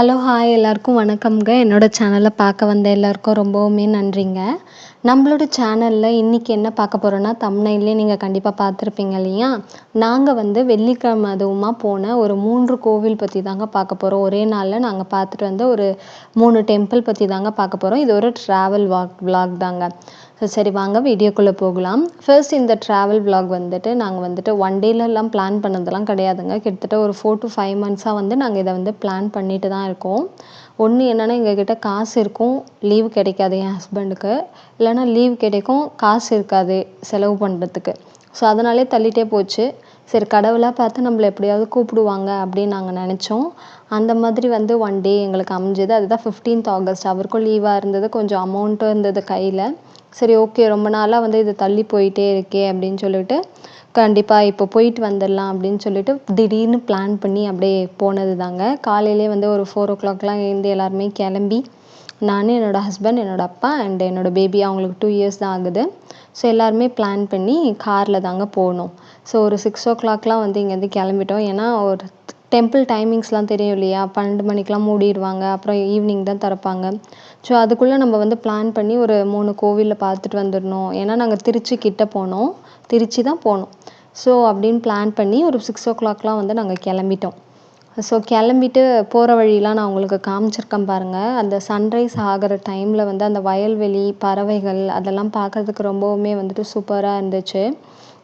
Hello hi எல்லாருக்கும் வணக்கம்ங்க. என்னோட சேனலை பார்க்க வந்த எல்லாருக்கும் ரொம்பவுமே நன்றிங்க. நம்மளோட சேனலில் இன்றைக்கி என்ன பார்க்க போகிறோன்னா தம்னையிலே நீங்கள் கண்டிப்பாக பார்த்துருப்பீங்க இல்லையா? நாங்கள் வந்து வெள்ளிக்கிழமை அதுவுமா போன ஒரு மூன்று கோவில் பற்றி தாங்க பார்க்க போகிறோம் ஒரே நாளில் நாங்கள் பார்த்துட்டு வந்த ஒரு மூணு டெம்பிள் பற்றி தாங்க பார்க்க போகிறோம் இது ஒரு ட்ராவல் வாக் விளாக் தாங்க. ஸோ சரி வாங்க வீடியோக்குள்ளே போகலாம். ஃபர்ஸ்ட் இந்த ட்ராவல் விலாக் வந்துட்டு நாங்கள் வந்துட்டு ஒன் டேலெல்லாம் பிளான் பண்ணதெல்லாம் கிடையாதுங்க. கிட்டத்தட்ட ஒரு ஃபோர் டு ஃபைவ் மந்த்ஸாக வந்து நாங்கள் இதை வந்து பிளான் பண்ணிட்டு தான் இருக்கோம். ஒன்று என்னென்னா எங்ககிட்ட காசு இருக்கும். லீவ் கிடைக்காது என் ஹஸ்பண்டுக்கு இல்லைன்னா லீவ் கிடைக்கும். காசு இருக்காது செலவு பண்ணுறதுக்கு ஸோ அதனாலே தள்ளிட்டே போச்சு. சரி கடவுளாக பார்த்து நம்மளை எப்படியாவது கூப்பிடுவாங்க அப்படின்னு நாங்கள் நினச்சோம். அந்த மாதிரி வந்து ஒன் டே எங்களுக்கு அமைஞ்சது. அதுதான் ஃபிஃப்டீன்த் ஆகஸ்ட் அவருக்கும் லீவாக இருந்தது. கொஞ்சம் அமௌண்ட்டும் இருந்தது கையில். சரி ஓகே ரொம்ப நாளாக வந்து இது தள்ளி போயிட்டே இருக்கே அப்படின்னு சொல்லிட்டு கண்டிப்பாக இப்போ போயிட்டு வந்துடலாம் அப்படின்னு சொல்லிட்டு திடீர்னு பிளான் பண்ணி அப்படியே போனது தாங்க காலையிலே வந்து ஒரு ஃபோர் ஓ கிளாக்லாம் எழுந்து எல்லாருமே கிளம்பி நான் என்னோடய ஹஸ்பண்ட் என்னோடய அப்பா அண்ட் என்னோடய பேபி அவங்களுக்கு டூ இயர்ஸ் தான் ஆகுது. ஸோ எல்லாருமே பிளான் பண்ணி காரில் தாங்க போனோம். ஸோ ஒரு சிக்ஸ் ஓ கிளாக்லாம் வந்து இங்கேருந்து கிளம்பிட்டோம். ஏன்னா ஒரு டெம்பிள் டைமிங்ஸ்லாம் தெரியும் இல்லையா? பன்னெண்டு மணிக்கெலாம் மூடிடுவாங்க அப்புறம் ஈவினிங் தான் திறப்பாங்க. ஸோ அதுக்குள்ளே நம்ம வந்து பிளான் பண்ணி ஒரு மூணு கோவிலில் பார்த்துட்டு வந்துடணும். ஏன்னா நாங்கள் திருச்சி கிட்ட போனோம். திருச்சி தான் போனோம். ஸோ அப்படின்னு பிளான் பண்ணி ஒரு சிக்ஸ் ஓ கிளாக்லாம் வந்து நாங்கள் கிளம்பிட்டோம். ஸோ கிளம்பிட்டு போகிற வழியெலாம் நான் உங்களுக்கு காமிச்சிருக்கேன் பாருங்கள் அந்த சன்ரைஸ் ஆகிற டைமில் வந்து அந்த வயல்வெளி பறவைகள் அதெல்லாம் பார்க்கறதுக்கு ரொம்பவுமே வந்துட்டு சூப்பராக இருந்துச்சு.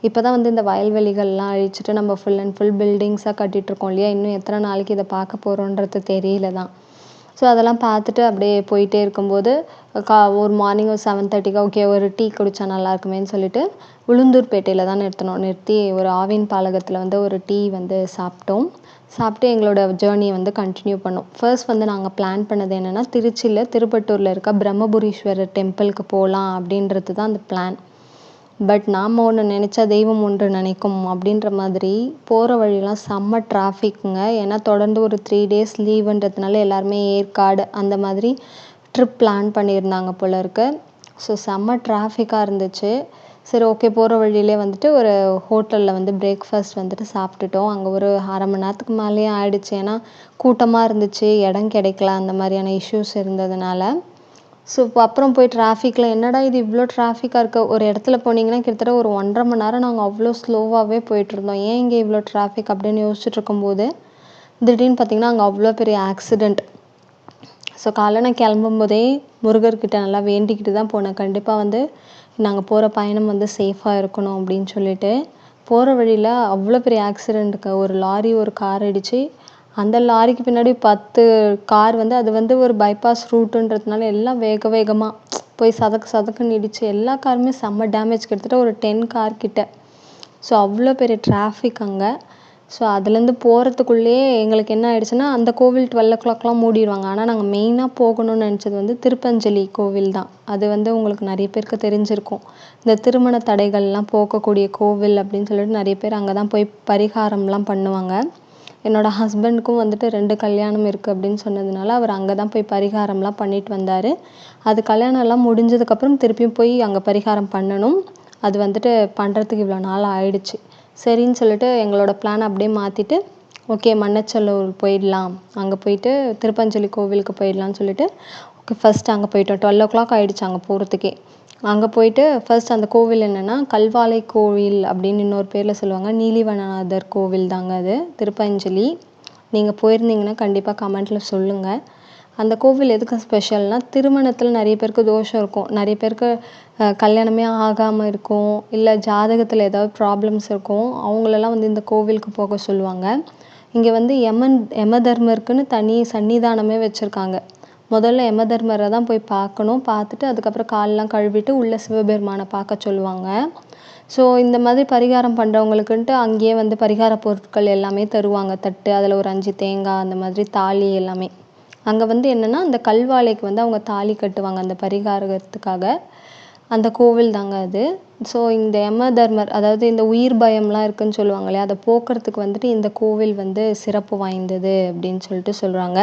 இப்போ தான் வந்து இந்த வயல்வெளிகள்லாம் அழிச்சிட்டு நம்ம ஃபுல் அண்ட் ஃபுல் பில்டிங்ஸாக கட்டிகிட்ருக்கோம் இல்லையா? இன்னும் எத்தனை நாளைக்கு இதை பார்க்க போகிறோன்றது தெரியல தான். ஸோ அதெல்லாம் பார்த்துட்டு அப்படியே போயிட்டே இருக்கும்போது கா ஒரு மார்னிங் ஒரு செவன் தேர்ட்டிக்கு ஓகே ஒரு டீ குடித்தா நல்லா இருக்குமேன்னு சொல்லிட்டு உளுந்தூர்பேட்டையில் தான் நிறுத்தினோம். நிறுத்தி ஒரு ஆவின் பாலகத்தில் வந்து ஒரு டீ வந்து சாப்பிட்டோம். சாப்பிட்டு எங்களோட ஜேர்னியை வந்து கண்டினியூ பண்ணோம். ஃபர்ஸ்ட் வந்து நாங்கள் பிளான் பண்ணது என்னென்னா திருச்சியில் திருப்பட்டூரில் இருக்க பிரம்மபுரீஸ்வரர் டெம்பிளுக்கு போகலாம் அப்படின்றது தான் அந்த பிளான் பட் நாம் ஒன்று நினச்சா தெய்வம் ஒன்று நினைக்கும் அப்படின்ற மாதிரி போகிற வழியெலாம் செம்ம டிராஃபிக்குங்க ஏன்னா தொடர்ந்து ஒரு த்ரீ டேஸ் லீவுன்றதுனால எல்லாருமே ஏற்காடு அந்த மாதிரி ட்ரிப் பிளான் பண்ணியிருந்தாங்க போல இருக்கு. ஸோ செம்ம டிராஃபிக்காக இருந்துச்சு. சரி ஓகே போகிற வழியிலே வந்துட்டு ஒரு ஹோட்டலில் வந்து பிரேக்ஃபாஸ்ட் வந்துட்டு சாப்பிட்டுட்டோம். அங்கே ஒரு அரை மணி நேரத்துக்கு மேலேயே ஆயிடுச்சு. ஏன்னா கூட்டமாக இருந்துச்சு இடம் கிடைக்கல அந்த மாதிரியான இஷ்யூஸ் இருந்ததுனால. ஸோ இப்போ அப்புறம் போய் டிராஃபிக்கில் என்னடா இது இவ்வளோ டிராஃபிக்காக இருக்க? ஒரு இடத்துல போனீங்கன்னா கிட்டத்தட்ட ஒரு ஒன்றரை மணி நேரம் நாங்கள் அவ்வளோ ஸ்லோவாகவே போயிட்டுருந்தோம் ஏன் இங்கே இவ்வளோ டிராஃபிக் அப்படின்னு யோசிச்சுட்டு இருக்கும்போது திடீர்னு பார்த்தீங்கன்னா அங்கே அவ்வளோ பெரிய ஆக்சிடெண்ட் ஸோ காலைல நான் கிளம்பும்போதே முருகர்கிட்ட நல்லா வேண்டிக்கிட்டு தான் போனேன். கண்டிப்பாக வந்து நாங்கள் போகிற பயணம் வந்து சேஃபாக இருக்கணும் அப்படின்னு சொல்லிட்டு. போகிற வழியில் அவ்வளோ பெரிய ஆக்சிடெண்ட்டுக்கு ஒரு லாரி ஒரு கார் அடித்து அந்த லாரிக்கு பின்னாடி பத்து கார் வந்து அது வந்து ஒரு பைபாஸ் ரூட்டுன்றதுனால எல்லாம் வேக வேகமாக போய் சதக்கு சதக்குன்னு இடிச்சு எல்லா காருமே செம்ம டேமேஜ் கிட்டத்தட்ட ஒரு டென் கார் கிட்ட. ஸோ அவ்வளோ பெரிய டிராஃபிக் அங்கே. ஸோ அதுலேருந்து போகிறதுக்குள்ளேயே எங்களுக்கு என்ன ஆயிடுச்சுன்னா அந்த கோவில் டுவெல் ஓ கிளாக்லாம் மூடிடுவாங்க. ஆனால் நாங்கள் மெயினாக போகணும்னு நினச்சது வந்து திருப்பஞ்சலி கோவில் தான். அது வந்து உங்களுக்கு நிறைய பேருக்கு தெரிஞ்சிருக்கும். இந்த திருமண தடைகள்லாம் போக்கக்கூடிய கோவில் அப்படின்னு சொல்லிட்டு நிறைய பேர் அங்கே தான் போய் பரிகாரம்லாம் பண்ணுவாங்க. என்னோட ஹஸ்பண்டுக்கும் வந்துட்டு ரெண்டு கல்யாணம் இருக்குது அப்படின்னு சொன்னதுனால அவர் அங்கே தான் போய் பரிகாரம்லாம் பண்ணிட்டு வந்தார். அது கல்யாணம்லாம் முடிஞ்சதுக்கப்புறம் திருப்பியும் போய் அங்கே பரிகாரம் பண்ணணும். அது வந்துட்டு பண்ணுறதுக்கு இவ்வளோ நாள் ஆயிடுச்சு. சரின்னு சொல்லிட்டு எங்களோட பிளான் அப்படியே மாற்றிட்டு ஓகே மண்ணச்சல்லூர் போயிடலாம். அங்கே போயிட்டு திருப்பஞ்சலி கோவிலுக்கு போயிடலாம்னு சொல்லிட்டு ஓகே ஃபஸ்ட்டு அங்கே போயிட்டோம். டுவெல் ஓ கிளாக் ஆகிடுச்சு அங்கே போகிறதுக்கே அங்கே போயிட்டு ஃபர்ஸ்ட் அந்த கோவில் என்னென்னா கல்வாலை கோவில் அப்படின்னு இன்னொரு பேரில் சொல்லுவாங்க. நீலிவனநாதர் கோவில் தாங்க அது திருப்பஞ்சலி. நீங்கள் போயிருந்தீங்கன்னா கண்டிப்பாக கமெண்ட்டில் சொல்லுங்கள் அந்த கோவில் எதுக்கு ஸ்பெஷல்னால் திருமணத்தில் நிறைய பேருக்கு தோஷம் இருக்கும். நிறைய பேருக்கு கல்யாணமே ஆகாமல் இருக்கும். இல்லை ஜாதகத்தில் ஏதாவது ப்ராப்ளம்ஸ் இருக்கும். அவங்களெல்லாம் வந்து இந்த கோவிலுக்கு போக சொல்லுவாங்க. இங்கே வந்து யமன் யம தர்மருக்குன்னு தனி சன்னிதானமே வச்சுருக்காங்க. முதல்ல யம தர்மரை தான் போய் பார்க்கணும். பார்த்துட்டு அதுக்கப்புறம் கால்லாம் கழுவிட்டு உள்ளே சிவபெருமானை பார்க்க சொல்லுவாங்க. ஸோ இந்த மாதிரி பரிகாரம் பண்ணுறவங்களுக்குன்ட்டு அங்கேயே வந்து பரிகார பொருட்கள் எல்லாமே தருவாங்க. தட்டு அதில் ஒரு அஞ்சு தேங்காய் அந்த மாதிரி தாலி எல்லாமே. அங்கே வந்து என்னென்னா அந்த கல்வாழைக்கு வந்து அவங்க தாலி கட்டுவாங்க அந்த பரிகாரத்துக்காக. அந்த கோவில் தாங்க அது. ஸோ இந்த யம தர்மர் அதாவது இந்த உயிர் பயம்லாம் இருக்குன்னு சொல்லுவாங்க இல்லையா? அதை போக்குறதுக்கு வந்துட்டு இந்த கோவில் வந்து சிறப்பு வாய்ந்தது அப்படின்னு சொல்லிட்டு சொல்கிறாங்க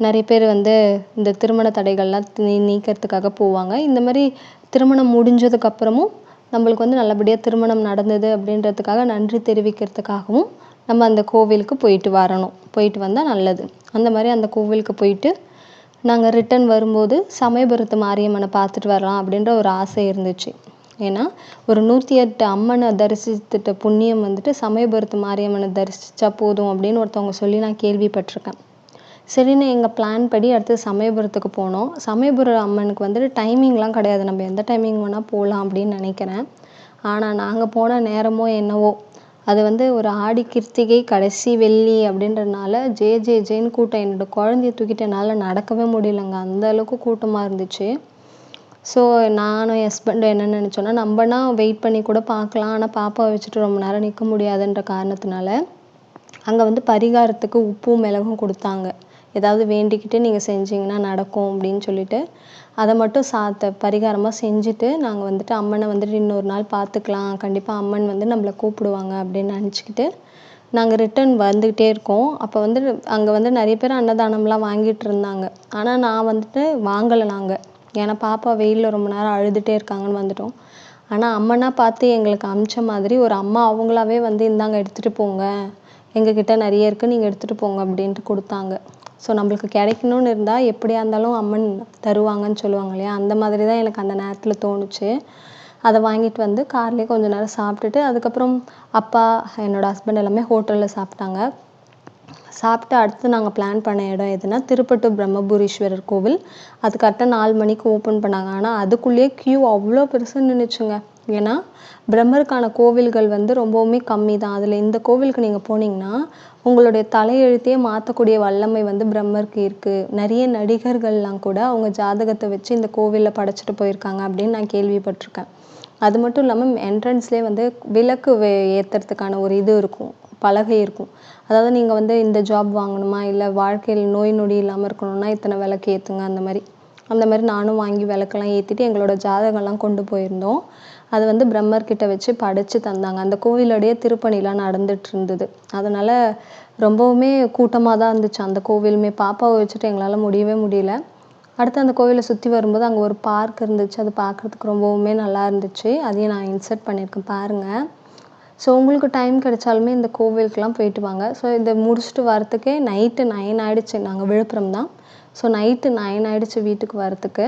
நிறைய பேர் வந்து இந்த திருமண தடைகள்லாம் நீ நீக்கிறதுக்காக போவாங்க. இந்த மாதிரி திருமணம் முடிஞ்சதுக்கப்புறமும் நம்மளுக்கு வந்து நல்லபடியாக திருமணம் நடந்தது அப்படின்றதுக்காக நன்றி தெரிவிக்கிறதுக்காகவும் நம்ம அந்த கோவிலுக்கு போயிட்டு வரணும். போயிட்டு வந்தால் நல்லது. அந்த மாதிரி அந்த கோவிலுக்கு போயிட்டு நாங்கள் ரிட்டன் வரும்போது சமயபுரத்து மாரியம்மனை பார்த்துட்டு வரலாம் அப்படின்ற ஒரு ஆசை இருந்துச்சு. ஏன்னா ஒரு நூற்றி எட்டு அம்மனை தரிசித்துட்ட புண்ணியம் வந்துட்டு சமயபுரத்து மாரியம்மனை தரிசித்தா போதும் அப்படின்னு ஒருத்தவங்க சொல்லி நான் கேள்விப்பட்டிருக்கேன். சரின்னு எங்கள் பிளான் படி அடுத்து சமயபுரத்துக்கு போனோம். சமயபுரம் அம்மனுக்கு வந்துட்டு டைமிங்லாம் கிடையாது. நம்ம எந்த டைமிங் வேணால் போகலாம் அப்படின்னு நினைக்கிறேன். ஆனால் நாங்கள் போன நேரமோ என்னவோ அது வந்து ஒரு ஆடி கிருத்திகை கடைசி வெள்ளி அப்படின்றனால ஜே ஜே ஜேன்னு கூட்டம் என்னோட குழந்தைய தூக்கிட்டு என்னால் நடக்கவே முடியலங்க. அந்த அளவுக்கு கூட்டமாக இருந்துச்சு. ஸோ நானும் என் ஹஸ்பண்டும் என்ன நினச்சோன்னா நம்மனா வெயிட் பண்ணி கூட பார்க்கலாம். ஆனால் பாப்பாவை வச்சுட்டு ரொம்ப நேரம் நிற்க முடியாதுன்ற காரணத்தினால அங்கே வந்து பரிகாரத்துக்கு உப்பும் மிளகும் கொடுத்தாங்க. ஏதாவது வேண்டிக்கிட்டு நீங்கள் செஞ்சீங்கன்னா நடக்கும் அப்படின்னு சொல்லிட்டு அதை மட்டும் சாத்த பரிகாரமாக செஞ்சுட்டு நாங்கள் வந்துட்டு அம்மனை வந்துட்டு இன்னொரு நாள் பார்த்துக்கலாம் கண்டிப்பாக அம்மன் வந்து நம்மளை கூப்பிடுவாங்க அப்படின்னு நினச்சிக்கிட்டு நாங்கள் ரிட்டன் வந்துக்கிட்டே இருக்கோம். அப்போ வந்து அங்கே வந்து நிறைய பேர் அன்னதானம்லாம் வாங்கிட்டு இருந்தாங்க. ஆனால் நான் வந்துட்டு வாங்கலை நாங்கள் ஏன்னா பாப்பா வெயிலில் ரொம்ப நேரம் அழுதுகிட்டே இருக்காங்கன்னு வந்துட்டோம். ஆனால் அம்மனா பார்த்து எங்களுக்கு அமிச்ச மாதிரி ஒரு அம்மா அவங்களாவே வந்து இந்தாங்க எடுத்துகிட்டு போங்க. எங்ககிட்ட நிறைய இருக்குது நீங்கள் எடுத்துகிட்டு போங்க அப்படின்ட்டு கொடுத்தாங்க. ஸோ நம்மளுக்கு கிடைக்கணும்னு இருந்தால் எப்படியா இருந்தாலும் அம்மன் தருவாங்கன்னு சொல்லுவாங்க இல்லையா? அந்த மாதிரி தான் எனக்கு அந்த நேரத்தில் தோணுச்சு. அதை வாங்கிட்டு வந்து கார்லேயே கொஞ்ச நேரம் சாப்பிட்டுட்டு அதுக்கப்புறம் அப்பா என்னோட ஹஸ்பண்ட் எல்லாமே ஹோட்டலில் சாப்பிட்டாங்க. சாப்பிட்டு அடுத்து நாங்கள் பிளான் பண்ண இடம் எதுனா திருப்பட்டூர் பிரம்மபுரீஸ்வரர் கோவில். அது கரெக்டாக நாலு மணிக்கு ஓப்பன் பண்ணாங்க. ஆனால் அதுக்குள்ளேயே க்யூ அவ்வளோ பெருசு நின்றுச்சுங்க ஏன்னா பிரம்மருக்கான கோவில்கள் வந்து ரொம்பவுமே கம்மி தான் அதில் இந்த கோவிலுக்கு நீங்கள் போனீங்கன்னா உங்களுடைய தலையெழுத்தையே மாற்றக்கூடிய வல்லமை வந்து பிரம்மருக்கு இருக்குது நிறைய நடிகர்கள்லாம் கூட அவங்க ஜாதகத்தை வச்சு இந்த கோவிலில் படைச்சிட்டு போயிருக்காங்க அப்படின்னு நான் கேள்விப்பட்டிருக்கேன். அது மட்டும் இல்லாமல் என்ட்ரன்ஸ்லேயே வந்து விளக்கு ஏற்றுறதுக்கான ஒரு இது இருக்கும் பலகை இருக்கும். அதாவது நீங்கள் வந்து இந்த ஜாப் வாங்கணுமா? இல்லை வாழ்க்கையில் நோய் நொடி இல்லாமல் இருக்கணும்னா இத்தனை விளக்கு ஏற்றுங்க அந்த மாதிரி. அந்த மாதிரி நானும் வாங்கி விளக்கெல்லாம் ஏற்றிட்டு எங்களோட ஜாதகம்லாம் கொண்டு போயிருந்தோம். அது வந்து பிரம்மர்கிட்ட வச்சு படைச்சு தந்தாங்க. அந்த கோவிலோடைய திருப்பணிலாம் நடந்துட்டு இருந்தது. அதனால் ரொம்பவுமே கூட்டமாக தான் இருந்துச்சு. அந்த கோவிலுமே பாப்பாவை வச்சுட்டு எங்களால் முடியவே முடியல. அடுத்து அந்த கோவிலை சுற்றி வரும்போது அங்கே ஒரு பார்க் இருந்துச்சு. அது பார்க்குறதுக்கு ரொம்பவுமே நல்லா இருந்துச்சு. அதையும் நான் இன்சர்ட் பண்ணியிருக்கேன். பாருங்கள் ஸோ உங்களுக்கு டைம் கிடைச்சாலுமே இந்த கோவிலுக்கெலாம் போயிட்டு வாங்க. ஸோ இதை முடிச்சுட்டு வரத்துக்கே நைட்டு நைன் ஆகிடுச்சு நாங்கள் விழுப்புரம் தான். ஸோ நைட்டு நைன் ஆகிடுச்சு வீட்டுக்கு வரத்துக்கு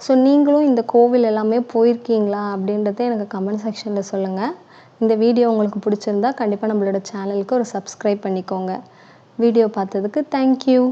ஸோ நீங்களும் இந்த கோவில் எல்லாமே போயிருக்கீங்களா அப்படின்றத எனக்கு கமெண்ட் செக்ஷனில் சொல்லுங்கள் இந்த வீடியோ உங்களுக்கு பிடிச்சிருந்தா கண்டிப்பாக நம்மளோட சேனலுக்கு ஒரு சப்ஸ்கிரைப் பண்ணிக்கோங்க. வீடியோ பார்த்ததுக்கு தேங்க்யூ